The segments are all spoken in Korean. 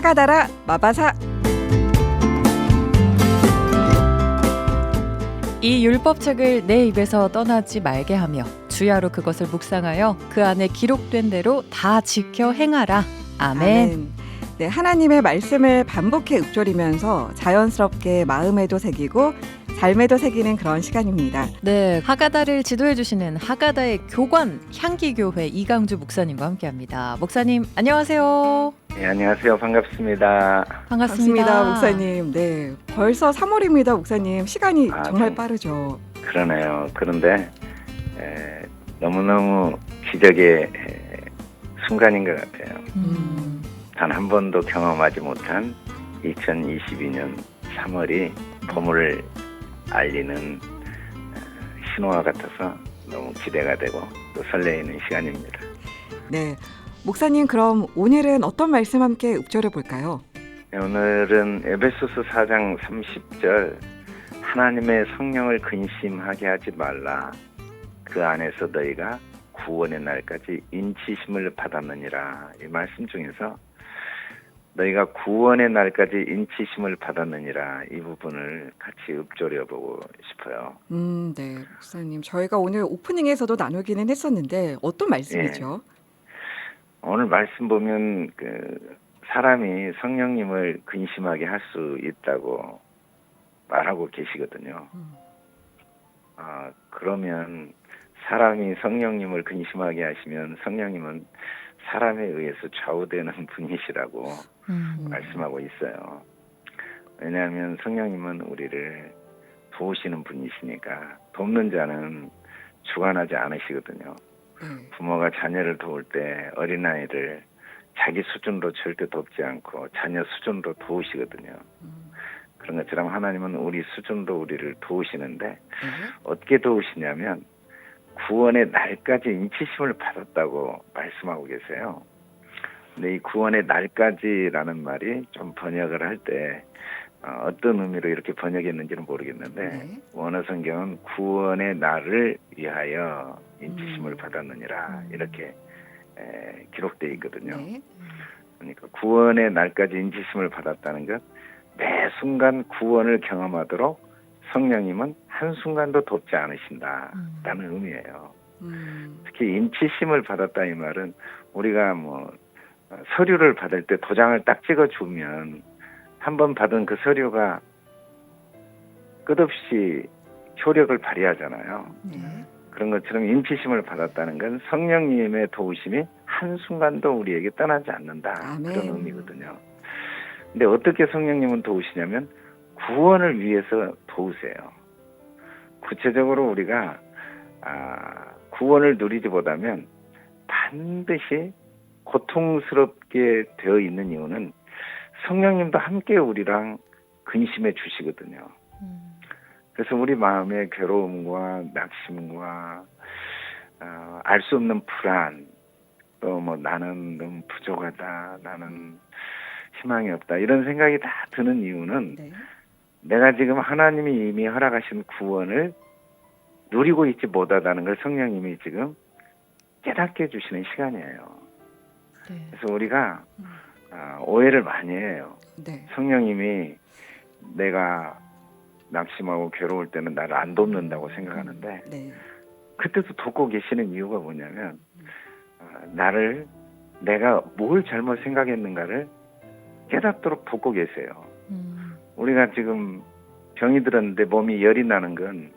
하가다라 마바사 이 율법책을 내 입에서 떠나지 말게 하며 주야로 그것을 묵상하여 그 안에 기록된 대로 다 지켜 행하라. 아멘. 네, 하나님의 말씀을 반복해 읊조리면서 자연스럽게 마음에도 새기고 삶에도 새기는 그런 시간입니다. 네, 하가다를 지도해 주시는 하가다의 교관 향기교회 이강주 목사님과 함께합니다. 목사님 안녕하세요. 네, 안녕하세요. 반갑습니다. 반갑습니다. 반갑습니다, 목사님. 네, 벌써 3월입니다, 목사님. 시간이 아, 정말 좀- 빠르죠. 그러네요. 그런데 에, 너무너무 기적의 에, 순간인 것 같아요. 음, 단 한 번도 경험하지 못한 2022년 3월이 봄을 알리는 에, 신호와 같아서 너무 기대가 되고 또 설레이는 시간입니다. 네, 목사님 그럼 오늘은 어떤 말씀 함께 읊조려 볼까요? 네, 오늘은 에베소서 4장 30절 하나님의 성령을 근심하게 하지 말라 그 안에서 너희가 구원의 날까지 인치심을 받았느니라 이 말씀 중에서 너희가 구원의 날까지 인치심을 받았느니라 이 부분을 같이 읊조려 보고 싶어요. 음, 네, 목사님. 저희가 오늘 오프닝에서도 나누기는 했었는데 어떤 말씀이죠? 오늘 말씀 보면 그 사람이 성령님을 근심하게 할 수 있다고 말하고 계시거든요. 음. 아, 그러면 사람이 성령님을 근심하게 하시면 성령님은 사람에 의해서 좌우되는 분이시라고 음, 말씀하고 있어요. 왜냐하면 성령님은 우리를 도우시는 분이시니까 돕는 자는 주관하지 않으시거든요. 네. 부모가 자녀를 도울 때 어린아이를 자기 수준으로 절대 돕지 않고 자녀 수준으로 도우시거든요. 음, 그런 것처럼 하나님은 우리 수준으로 우리를 도우시는데 네. 어떻게 도우시냐면 구원의 날까지 인치심을 받았다고 말씀하고 계세요. 근데 이 구원의 날까지라는 말이 좀 번역을 할 때 어, 어떤 의미로 이렇게 번역했는지는 모르겠는데 네. 원어 성경은 구원의 날을 위하여 인치심을 음. 받았느니라 음. 이렇게 에, 기록되어 있거든요. 네. 그러니까 구원의 날까지 인치심을 받았다는 것, 매 순간 구원을 경험하도록 성령님은 한 순간도 돕지 않으신다라는 의미예요. 음, 특히 인치심을 받았다 이 말은 우리가 뭐 어, 서류를 받을 때 도장을 딱 찍어 주면 한 번 받은 그 서류가 끝없이 효력을 발휘하잖아요. 네. 그런 것처럼 인치심을 받았다는 건 성령님의 도우심이 한순간도 우리에게 떠나지 않는다. 아멘. 그런 의미거든요. 근데 어떻게 성령님은 도우시냐면 구원을 위해서 도우세요. 구체적으로 우리가 아, 구원을 누리지보다면 반드시 고통스럽게 되어 있는 이유는 성령님도 함께 우리랑 근심해 주시거든요. 음, 그래서 우리 마음의 괴로움과 낙심과 어, 알 수 없는 불안 또 뭐 나는 너무 부족하다 나는 희망이 없다 이런 생각이 다 드는 이유는 네. 내가 지금 하나님이 이미 허락하신 구원을 누리고 있지 못하다는 걸 성령님이 지금 깨닫게 해주시는 시간이에요. 네. 그래서 우리가 음. 아, 오해를 많이 해요. 네. 성령님이 내가 낙심하고 괴로울 때는 나를 안 돕는다고 생각하는데 네. 그때도 돕고 계시는 이유가 뭐냐면 어, 나를 내가 뭘 잘못 생각했는가를 깨닫도록 돕고 계세요. 음, 우리가 지금 병이 들었는데 몸이 열이 나는 건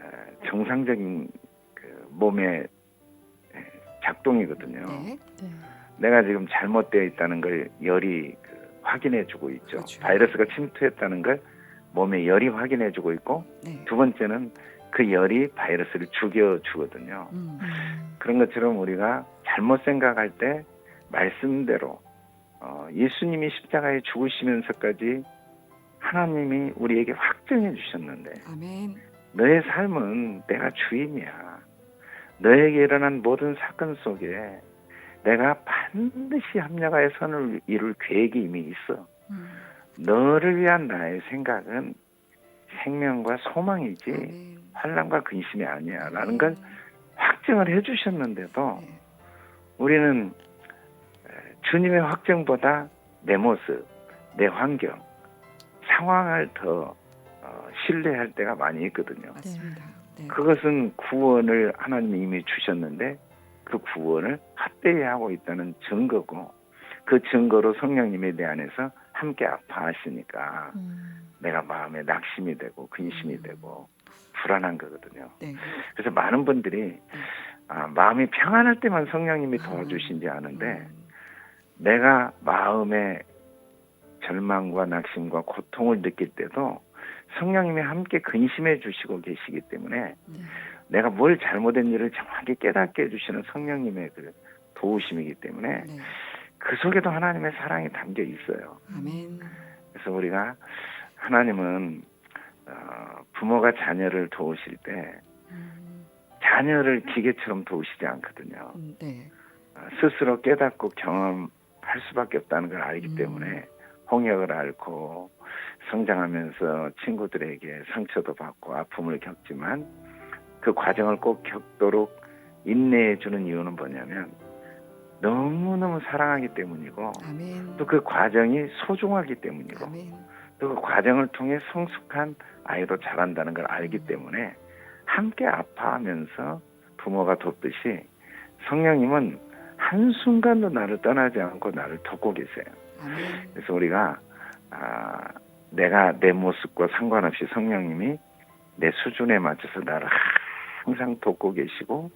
어, 정상적인 그 몸의 에, 작동이거든요. 네. 네. 내가 지금 잘못되어 있다는 걸 열이 그 확인해 주고 있죠. 그렇죠. 바이러스가 침투했다는 걸 몸에 열이 확인해주고 있고 네. 두 번째는 그 열이 바이러스를 죽여주거든요. 음, 음, 그런 것처럼 우리가 잘못 생각할 때 말씀대로 어, 예수님이 십자가에 죽으시면서까지 하나님이 우리에게 확정해 주셨는데 아멘. 너의 삶은 내가 주인이야. 너에게 일어난 모든 사건 속에 내가 반드시 합력하여 선을 이룰 계획이 이미 있어. 음, 너를 위한 나의 생각은 생명과 소망이지 아멘. 환란과 근심이 아니야라는 걸 확증을 해주셨는데도 네. 우리는 에, 주님의 확증보다 내 모습, 내 환경, 상황을 더 어, 신뢰할 때가 많이 있거든요. 맞습니다. 네. 그것은 구원을 하나님이 이미 주셨는데 그 구원을 헛되이 하고 있다는 증거고 그 증거로 성령님이 내 안에서 함께 아파하시니까 음. 내가 마음에 낙심이 되고 근심이 음. 되고 불안한 거거든요. 네. 그래서 많은 분들이 아, 마음이 평안할 때만 성령님이 도와주신지 아는데 음. 내가 마음에 절망과 낙심과 고통을 느낄 때도 성령님이 함께 근심해 주시고 계시기 때문에 네. 내가 뭘 일을 정확히 깨닫게 해주시는 성령님의 그 도우심이기 때문에 네. 그 속에도 하나님의 사랑이 담겨 있어요. 아멘. 그래서 우리가 하나님은 어, 부모가 자녀를 도우실 때 음, 자녀를 기계처럼 도우시지 않거든요. 음, 네. 어, 스스로 깨닫고 경험할 수밖에 없다는 걸 알기 음. 때문에 홍역을 앓고 성장하면서 친구들에게 상처도 받고 아픔을 겪지만 그 과정을 꼭 겪도록 인내해 주는 이유는 뭐냐면 너무너무 사랑하기 때문이고. 또 그 과정이 소중하기 때문이고. 또 그 과정을 통해 성숙한 아이로 자란다는 걸 알기 때문에 함께 아파하면서 부모가 돕듯이 성령님은 한순간도 나를 떠나지 않고 나를 돕고 계세요. 아멘. 그래서 우리가 아, 내가 내 모습과 상관없이 성령님이 내 수준에 맞춰서 나를 항상 돕고 계시고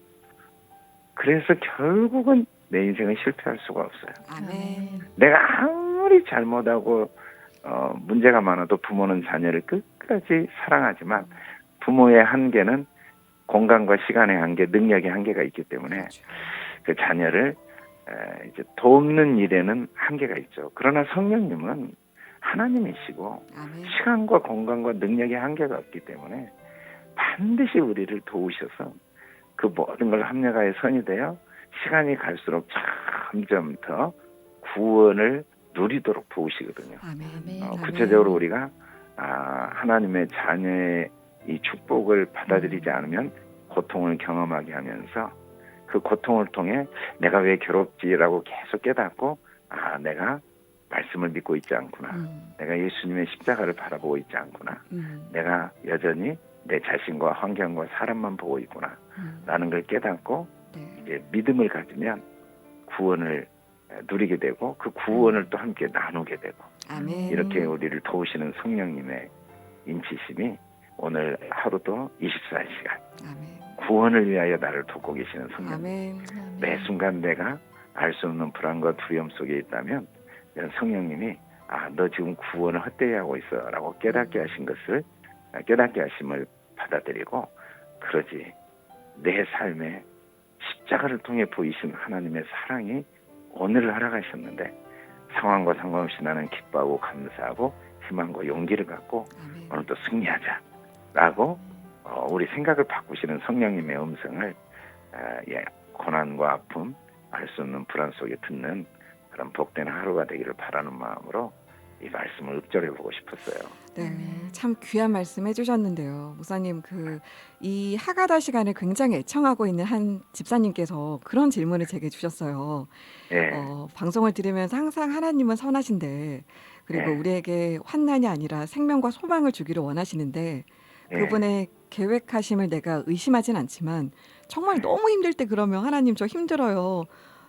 그래서 결국은 내 인생은 실패할 수가 없어요. 아멘. 내가 아무리 잘못하고 어, 문제가 많아도 부모는 자녀를 끝까지 사랑하지만 부모의 한계는 공간과 시간의 한계, 능력의 한계가 있기 때문에 그렇죠. 그 자녀를 에, 이제 돕는 일에는 한계가 있죠. 그러나 성령님은 하나님이시고 아멘. 시간과 공간과 능력의 한계가 없기 때문에 반드시 우리를 도우셔서 그 모든 걸 합력하여 선이 되어 시간이 갈수록 점점 더 구원을 누리도록 도우시거든요. 아멘. 아멘. 어, 아멘. 구체적으로 우리가 아, 하나님의 자녀의 이 축복을 받아들이지 않으면 고통을 경험하게 하면서 그 고통을 통해 내가 왜 괴롭지라고 계속 깨닫고 아 내가 말씀을 믿고 있지 않구나 음, 내가 예수님의 십자가를 바라보고 있지 않구나 음, 내가 여전히 내 자신과 환경과 사람만 보고 있구나 음. 라는 걸 깨닫고 네. 이제 믿음을 가지면 구원을 누리게 되고 그 구원을 또 함께 나누게 되고 아멘. 이렇게 우리를 도우시는 성령님의 인치심이 오늘 하루도 24시간 아멘. 구원을 위하여 나를 돕고 계시는 성령. 아멘. 매 순간 내가 알 수 없는 불안과 두려움 속에 있다면 성령님이 아 너 지금 구원을 헛되이 하고 있어라고 깨닫게 하신 것을 아, 깨닫게 하심을 받아들이고 그러지 내 삶에 십자가를 통해 보이신 하나님의 사랑이 오늘을 허락하셨는데 상황과 상관없이 나는 기뻐하고 감사하고 희망과 용기를 갖고 아멘. 오늘도 승리하자라고 어, 우리 생각을 바꾸시는 성령님의 음성을 아, 예, 고난과 아픔, 알 수 없는 불안 속에 듣는 그런 복된 하루가 되기를 바라는 마음으로 이 말씀을 읊조려 보고 싶었어요. 네. 참 귀한 말씀 해주셨는데요. 목사님, 그, 이 하가다 시간을 굉장히 애청하고 있는 한 집사님께서 그런 질문을 제게 주셨어요. 예, 어, 방송을 들으면서 항상 하나님은 선하신데, 그리고 네. 우리에게 환난이 아니라 생명과 소망을 주기를 원하시는데, 예, 그분의 계획하심을 내가 의심하진 않지만, 정말 네. 너무 힘들 때 그러면 하나님 저 힘들어요.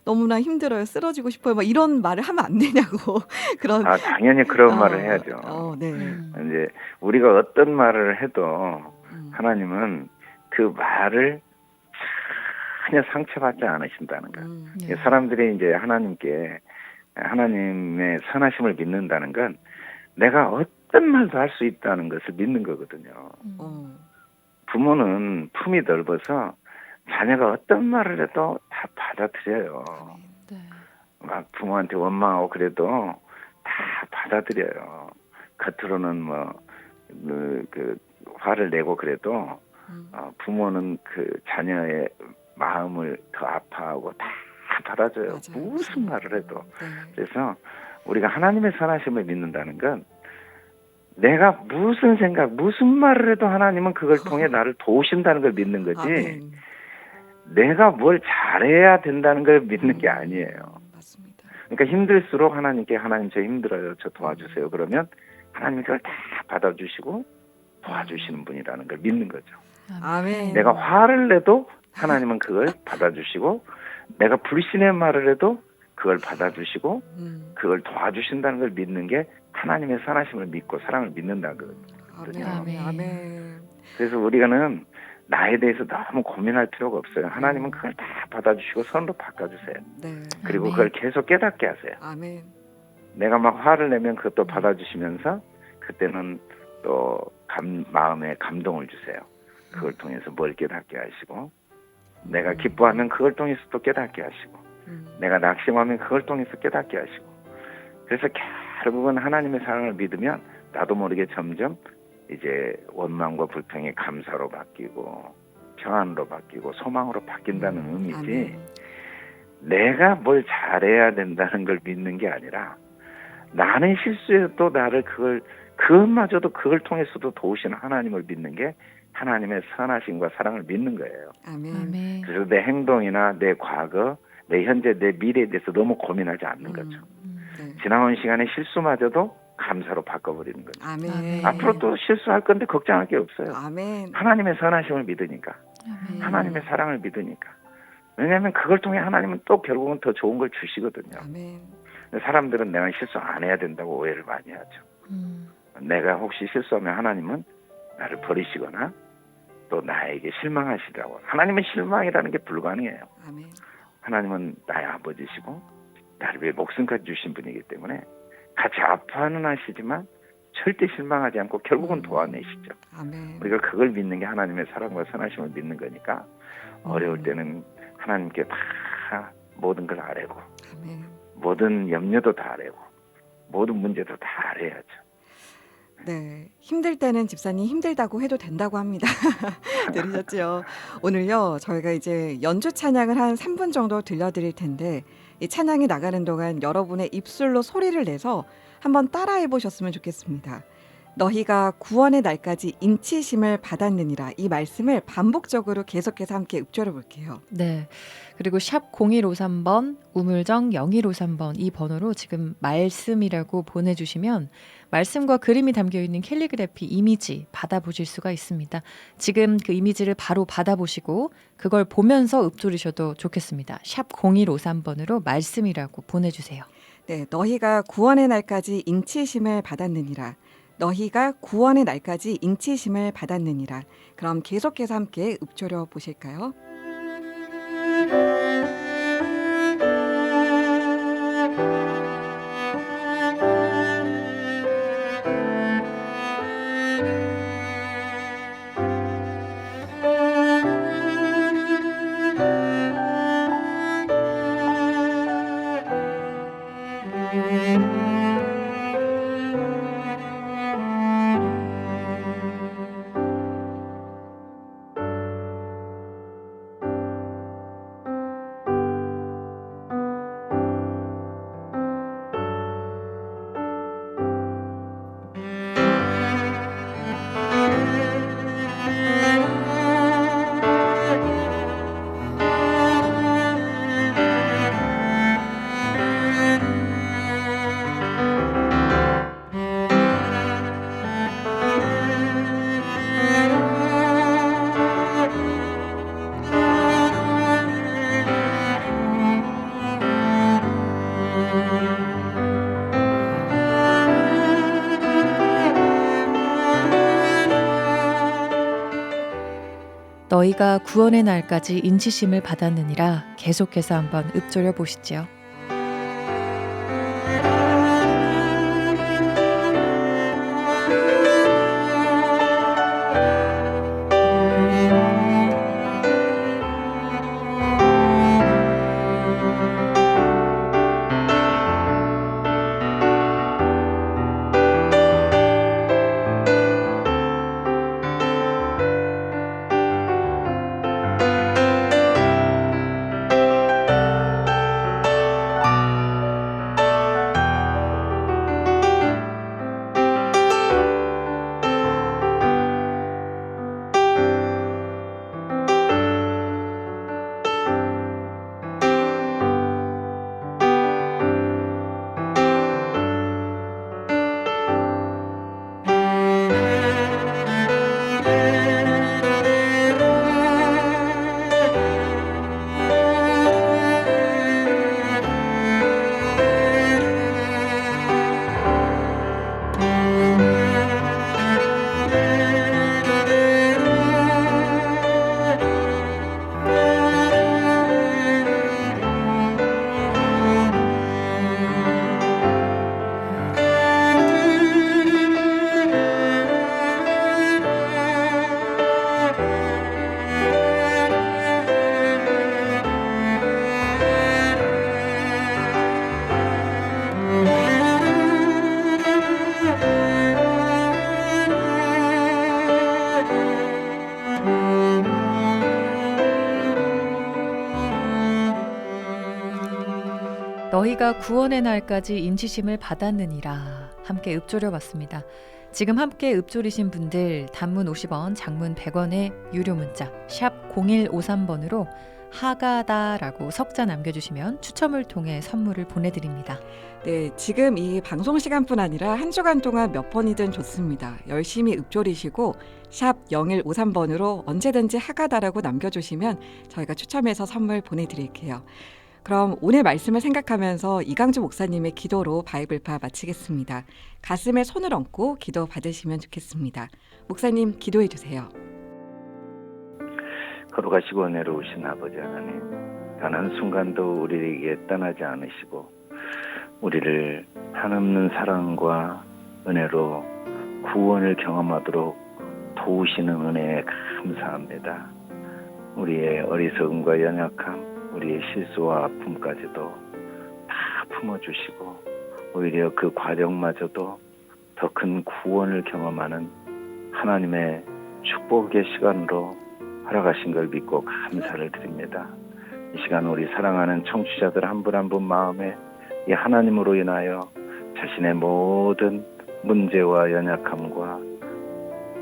너무나 힘들어요. 쓰러지고 싶어요. 막 이런 말을 하면 안 되냐고. 그런. 아 당연히 그런 어, 말을 해야죠. 어, 네. 음. 이제 우리가 어떤 말을 해도 음. 하나님은 그 말을 전혀 상처받지 않으신다는 거예요. 음. 네. 사람들이 이제 하나님께 하나님의 선하심을 믿는다는 건 내가 어떤 말도 할 수 있다는 것을 믿는 거거든요. 음. 어. 부모는 품이 넓어서 자녀가 어떤 말을 해도 다 받아들여요. 네. 막 부모한테 원망하고 그래도 다 받아들여요. 겉으로는 뭐, 그, 그 화를 내고 그래도 음. 어, 부모는 그 자녀의 마음을 더 아파하고 다 받아줘요. 맞아요. 무슨 말을 해도. 네. 그래서 우리가 하나님의 선하심을 믿는다는 건 내가 무슨 생각, 무슨 말을 해도 하나님은 그걸 통해 나를 도우신다는 걸 믿는 거지. 아멘. 내가 뭘 잘해야 된다는 걸 믿는 게 음, 아니에요. 맞습니다. 그러니까 힘들수록 하나님께 하나님 저 힘들어요. 저 도와주세요. 그러면 하나님이 그걸 다 받아주시고 도와주시는 분이라는 걸 믿는 거죠. 아멘. 내가 화를 내도 하나님은 그걸 받아주시고 내가 불신의 말을 해도 그걸 받아주시고 음, 그걸 도와주신다는 걸 믿는 게 하나님의 선하심을 믿고 사랑을 믿는다는 거예요. 아멘. 아멘. 아멘. 그래서 우리가는 나에 대해서 너무 고민할 필요가 없어요. 하나님은 그걸 다 받아주시고 선으로 바꿔주세요. 네. 그리고 아멘. 그걸 계속 깨닫게 하세요. 아멘. 내가 막 화를 내면 그것도 받아주시면서 그때는 또 감, 마음에 감동을 주세요. 그걸 통해서 뭘 깨닫게 하시고 내가 기뻐하면 그걸 통해서 또 깨닫게 하시고 음, 내가 낙심하면 그걸 통해서 깨닫게 하시고 그래서 결국은 하나님의 사랑을 믿으면 나도 모르게 점점 이제 원망과 불평이 감사로 바뀌고 평안으로 바뀌고 소망으로 바뀐다는 의미지 아멘. 내가 뭘 잘해야 된다는 걸 믿는 게 아니라 나는 실수해도 나를 그걸 그것마저도 그걸 통해서도 도우시는 하나님을 믿는 게 하나님의 선하심과 사랑을 믿는 거예요. 아멘. 그래서 내 행동이나 내 과거, 내 현재, 내 미래에 대해서 너무 고민하지 않는 거죠. 음, 네. 지나온 시간의 실수마저도 감사로 바꿔버리는 거죠. 아멘. 아멘. 앞으로 또 실수할 건데 걱정할 게 없어요. 아멘. 하나님의 선하심을 믿으니까, 아멘. 하나님의 사랑을 믿으니까. 왜냐하면 그걸 통해 하나님은 또 결국은 더 좋은 걸 주시거든요. 아멘. 사람들은 내가 실수 안 해야 된다고 오해를 많이 하죠. 음. 내가 혹시 실수하면 하나님은 나를 버리시거나 또 나에게 실망하시라고. 하나님은 실망이라는 게 불가능해요. 아멘. 하나님은 나의 아버지시고 나를 위해 목숨까지 주신 분이기 때문에 같이 아파는 하시지만 절대 실망하지 않고 결국은 도와내시죠. 아멘. 우리가 그걸 믿는 게 하나님의 사랑과 선하심을 믿는 거니까 어려울 때는 하나님께 다 모든 걸 아뢰고 아멘. 모든 염려도 다 아뢰고 모든 문제도 다 아뢰야죠. 네. 힘들 때는 집사님 힘들다고 해도 된다고 합니다. 들으셨죠? 오늘요, 저희가 이제 연주 찬양을 한 3분 정도 들려드릴 텐데, 이 찬양이 나가는 동안 여러분의 입술로 소리를 내서 한번 따라해 보셨으면 좋겠습니다. 너희가 구원의 날까지 인치심을 받았느니라. 이 말씀을 반복적으로 계속해서 함께 읊조려 볼게요. 네. 그리고 샵 0153번 우물정 0153번 이 번호로 지금 말씀이라고 보내 주시면 말씀과 그림이 담겨 있는 캘리그래피 이미지 받아보실 수가 있습니다. 지금 그 이미지를 바로 받아보시고 그걸 보면서 읊조리셔도 좋겠습니다. 샵 0153번으로 말씀이라고 보내주세요. 네, 너희가 구원의 날까지 인치심을 받았느니라. 너희가 구원의 날까지 인치심을 받았느니라. 그럼 계속해서 함께 읊조려 보실까요? 너희가 구원의 날까지 인치심을 받았느니라 계속해서 한번 읊조려 보시죠. 너희가 구원의 날까지 인치심을 받았느니라 함께 읊조려 봤습니다. 지금 함께 읊조리신 분들 단문 50원, 장문 100원의 유료 문자 샵 0153번으로 하가다라고 석자 남겨주시면 추첨을 통해 선물을 보내드립니다. 네, 지금 이 방송 시간뿐 아니라 한 주간 동안 몇 번이든 좋습니다. 열심히 읊조리시고 샵 0153번으로 언제든지 하가다라고 남겨주시면 저희가 추첨해서 선물 보내드릴게요. 그럼 오늘 말씀을 생각하면서 이강주 목사님의 기도로 바이블파 마치겠습니다. 가슴에 손을 얹고 기도 받으시면 좋겠습니다. 목사님 기도해 주세요. 거룩하시고 은혜로우신 아버지 하나님 단 한 순간도 우리에게 떠나지 않으시고 우리를 한없는 사랑과 은혜로 구원을 경험하도록 도우시는 은혜에 감사합니다. 우리의 어리석음과 연약함, 우리의 실수와 아픔까지도 다 품어주시고 오히려 그 과정마저도 더 큰 구원을 경험하는 하나님의 축복의 시간으로 허락하신 걸 믿고 감사를 드립니다. 이 시간 우리 사랑하는 청취자들 한 분 한분 마음에 이 하나님으로 인하여 자신의 모든 문제와 연약함과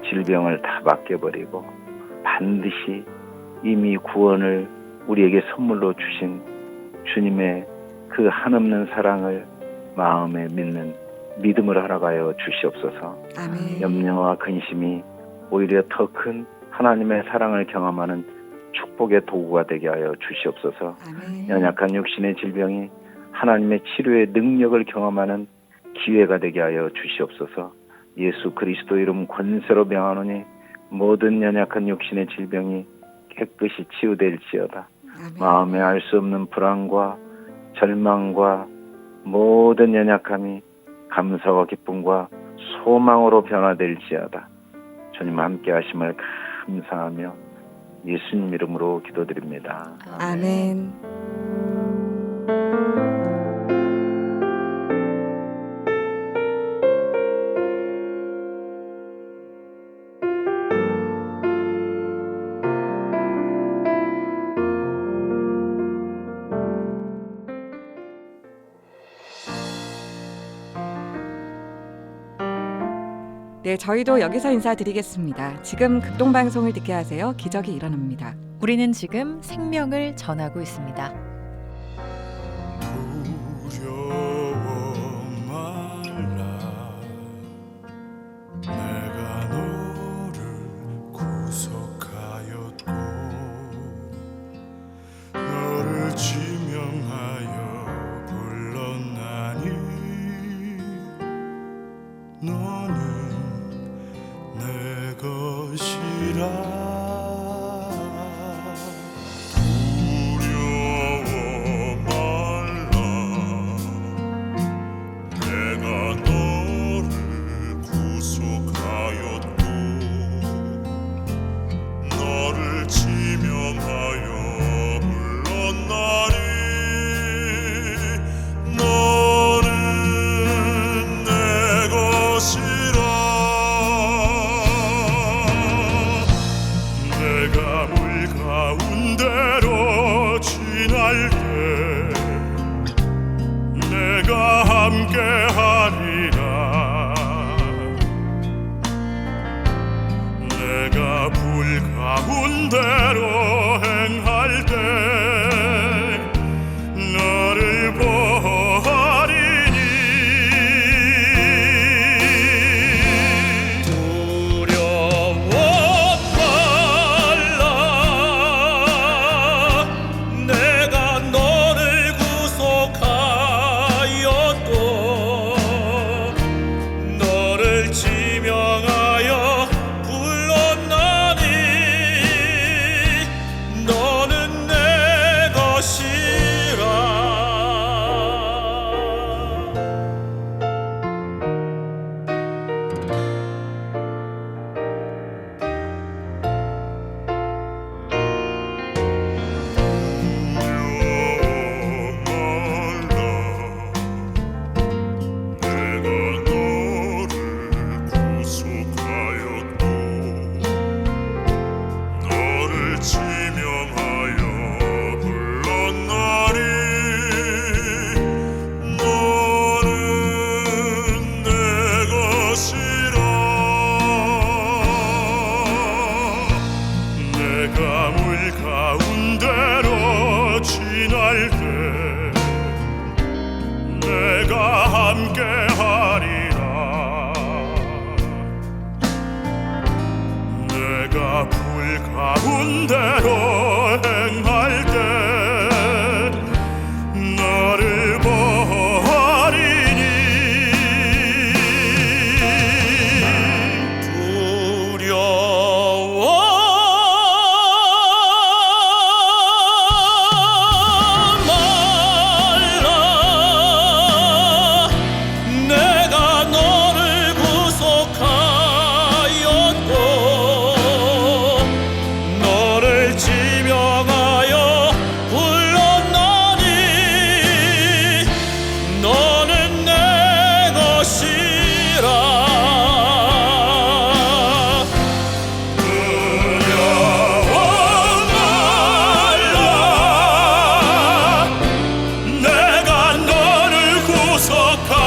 질병을 다 맡겨버리고 반드시 이미 구원을 우리에게 선물로 주신 주님의 그 한없는 사랑을 마음에 믿는 믿음을 허락하여 주시옵소서. 아멘. 염려와 근심이 오히려 더 큰 하나님의 사랑을 경험하는 축복의 도구가 되게 하여 주시옵소서. 아멘. 연약한 육신의 질병이 하나님의 치료의 능력을 경험하는 기회가 되게 하여 주시옵소서. 예수 그리스도 이름 권세로 명하노니 모든 연약한 육신의 질병이 깨끗이 치유될지어다. 아멘. 마음에 알 수 없는 불안과 절망과 모든 연약함이 감사와 기쁨과 소망으로 변화될지어다. 주님 함께 하심을 감사하며 예수님 이름으로 기도드립니다. 아멘. 네, 저희도 여기서 인사드리겠습니다. 지금 극동방송을 듣게 하세요. 기적이 일어납니다. 우리는 지금 생명을 전하고 있습니다. I'll come.